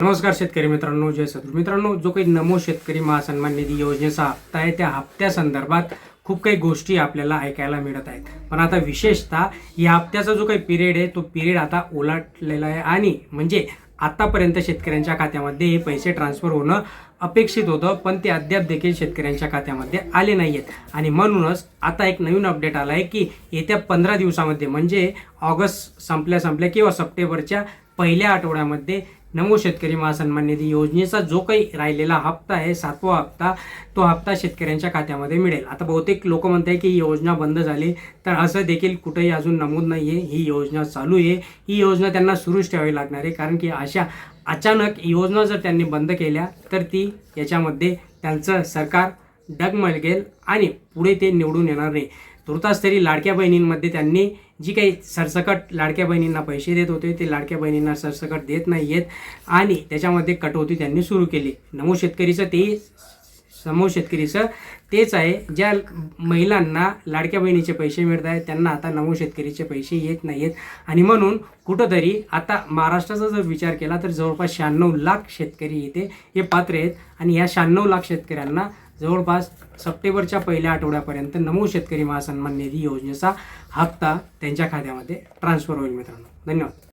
नमस्कार शेतकरी मित्रांनो जय सद्गुरू. मित्रांनो जो काही नमो शेतकरी महासन्मान निधी योजनेचा हप्ता आहे त्या हप्त्या संदर्भात खूप काही गोष्टी आपल्याला ऐकायला मिळत आहेत. पण आता विशेषतः या हप्त्याचा जो काही पिरियड आहे तो पिरियड आता ओलाटलेला आहे आणि म्हणजे आतापर्यंत शेतकऱ्यांच्या खात्यामध्ये हे पैसे ट्रान्सफर होणं अपेक्षित होतं पण ते अद्याप देखील शेतकऱ्यांच्या खात्यामध्ये आले नाही आहेत आणि म्हणूनच आता एक नवीन अपडेट आला आहे की येत्या पंधरा दिवसामध्ये म्हणजे ऑगस्ट संपल्या संपल्या किंवा सप्टेंबरच्या पहिल्या आठवड्यामध्ये नमो शेतकरी महासन्मान निधी योजनेचा जो काही राहिलेला हप्ता आहे सातवा हप्ता तो हप्ता शेतकऱ्यांच्या खात्यामध्ये मिळेल. आता बहुतेक लोक म्हणताय की ही योजना बंद झाली तर असं देखील कुठेही अजून नमूद नाही आहे ही योजना चालू आहे. ही योजना त्यांना सुरूच ठेवावी लागणार आहे कारण की अशा अचानक योजना जर त्यांनी बंद केल्या तर ती याच्यामध्ये त्यांचं सरकार डगमगेल आणि पुढे ते निवडून येणार नाही. तुर्तास तरी लाडक्या बहिणींमध्ये त्यांनी जी काही सरसकट लाडक्या बहिणींना पैसे देत होते ते लाडक्या बहिणींना सरसकट देत नाही आहेत आणि त्याच्यामध्ये कटौती त्यांनी सुरू केली. नमो शेतकरीचं ते समूह शेतकरीचं तेच आहे. ज्या महिलांना लाडक्या बहिणीचे पैसे मिळत आहेत त्यांना आता नमो शेतकरीचे पैसे येत नाही आहेत आणि म्हणून कुठंतरी आता महाराष्ट्राचा जर विचार केला तर जवळपास शहाण्णव लाख शेतकरी इथे हे पात्र आहेत. आणि या शहाण्णव लाख शेतकऱ्यांना जवळपास सप्टेंबरच्या पहिल्या आठवड्यापर्यंत नमो शेतकरी महासन्मान निधी योजनेचा हप्ता त्यांच्या खात्यामध्ये ट्रान्सफर होईल मित्रांनो. धन्यवाद.